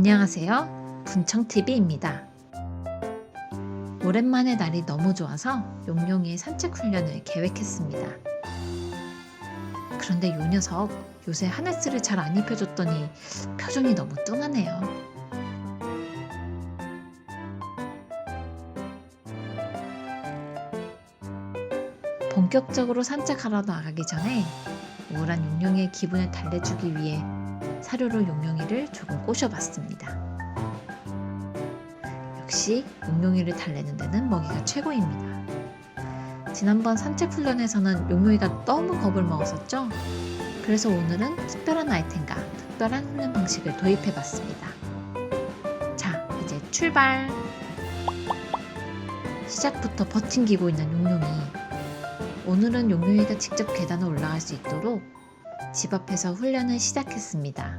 안녕하세요. 분청TV입니다. 오랜만에 날이 너무 좋아서 용용이의 산책 훈련을 계획했습니다. 그런데 요 녀석 요새 하네스를 잘 안 입혀줬더니 표정이 너무 뚱하네요. 본격적으로 산책하러 나가기 전에 우울한 용용이의 기분을 달래주기 위해 사료로 용용이를 조금 꼬셔봤습니다. 역시 용용이를 달래는 데는 먹이가 최고입니다. 지난번 산책 훈련에서는 용용이가 너무 겁을 먹었었죠? 그래서 오늘은 특별한 아이템과 특별한 훈련 방식을 도입해봤습니다. 자, 이제 출발! 시작부터 버팅기고 있는 용용이. 오늘은 용용이가 직접 계단을 올라갈 수 있도록 집 앞에서 훈련을 시작했습니다.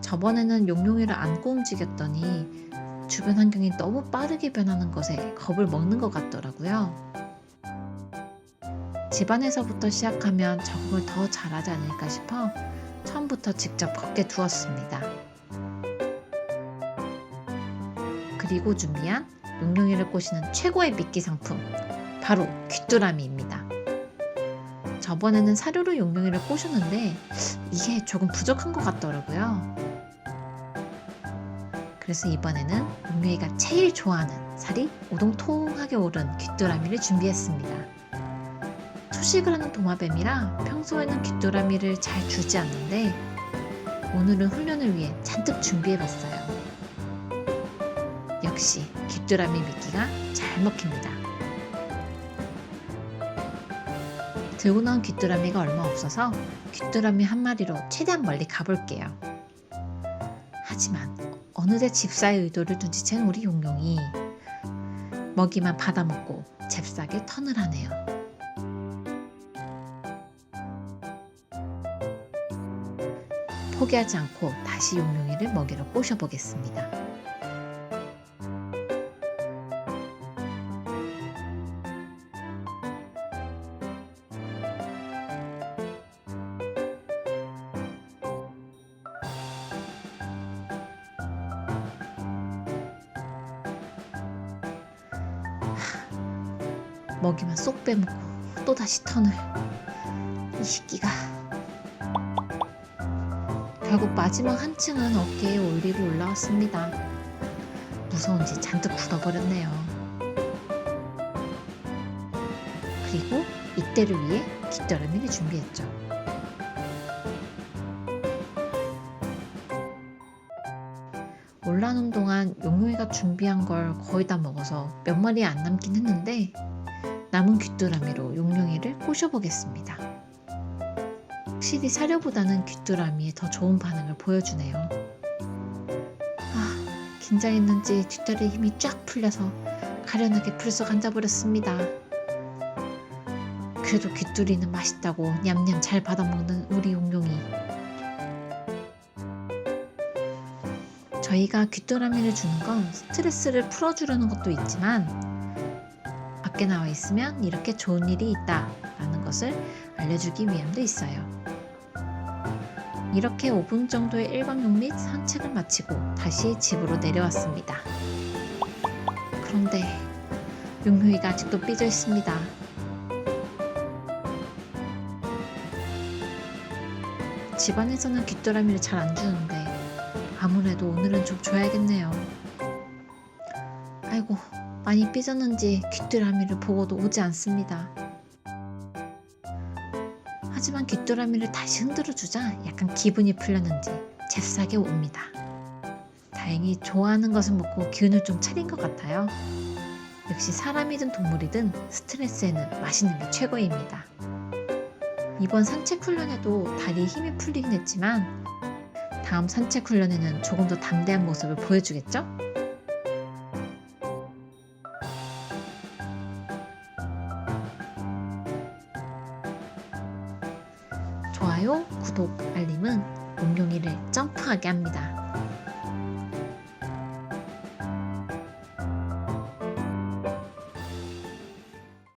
저번에는 용용이를 안고 움직였더니 주변 환경이 너무 빠르게 변하는 것에 겁을 먹는 것 같더라고요. 집안에서부터 시작하면 적응을 더 잘하지 않을까 싶어 처음부터 직접 걷게 두었습니다. 그리고 준비한 용용이를 꼬시는 최고의 미끼 상품 바로 귀뚜라미입니다. 저번에는 사료로 용용이를 꼬셨는데 이게 조금 부족한 것 같더라고요. 그래서 이번에는 용용이가 제일 좋아하는 살이 오동통하게 오른 귀뚜라미를 준비했습니다. 초식을 하는 도마뱀이라 평소에는 귀뚜라미를 잘 주지 않는데 오늘은 훈련을 위해 잔뜩 준비해봤어요. 역시 귀뚜라미 미끼가 잘 먹힙니다. 들고 나온 귀뚜라미가 얼마 없어서 귀뚜라미 한 마리로 최대한 멀리 가볼게요. 하지만 어느새 집사의 의도를 눈치챈 우리 용용이 먹이만 받아먹고 잽싸게 턴을 하네요. 포기하지 않고 다시 용용이를 먹이로 꼬셔보겠습니다. 먹이만 쏙 빼먹고 또 다시 턴을 이 새끼가 결국 마지막 한 층은 어깨에 올리고 올라왔습니다. 무서운지 잔뜩 굳어버렸네요. 그리고 이때를 위해 깃더라미를 준비했죠. 올라오는 동안 용용이가 준비한 걸 거의 다 먹어서 몇 마리 안 남긴 했는데 남은 귀뚜라미로 용용이를 꼬셔보겠습니다. 확실히 사료보다는 귀뚜라미에 더 좋은 반응을 보여주네요. 아, 긴장했는지 뒷다리 힘이 쫙 풀려서 가련하게 풀썩 앉아버렸습니다. 그래도 귀뚜리는 맛있다고 냠냠 잘 받아먹는 우리 용용이. 저희가 귀뚜라미를 주는 건 스트레스를 풀어주려는 것도 있지만 밖에 나와 있으면 이렇게 좋은 일이 있다 라는 것을 알려주기 위함도 있어요. 이렇게 5분 정도의 일광욕 및 산책을 마치고 다시 집으로 내려왔습니다. 그런데 용효이가 아직도 삐져 있습니다. 집안에서는 귀뚜라미를 잘 안 주는데 아무래도 오늘은 좀 줘야겠네요. 아이고 많이 삐졌는지 귀뚜라미를 보고도 오지 않습니다. 하지만 귀뚜라미를 다시 흔들어 주자 약간 기분이 풀렸는지 잽싸게 옵니다. 다행히 좋아하는 것을 먹고 기운을 좀 차린 것 같아요. 역시 사람이든 동물이든 스트레스에는 맛있는 게 최고입니다. 이번 산책 훈련에도 다리에 힘이 풀리긴 했지만 다음 산책 훈련에는 조금 더 담대한 모습을 보여주겠죠? 좋아요, 구독, 알림은 용용이를 점프하게 합니다.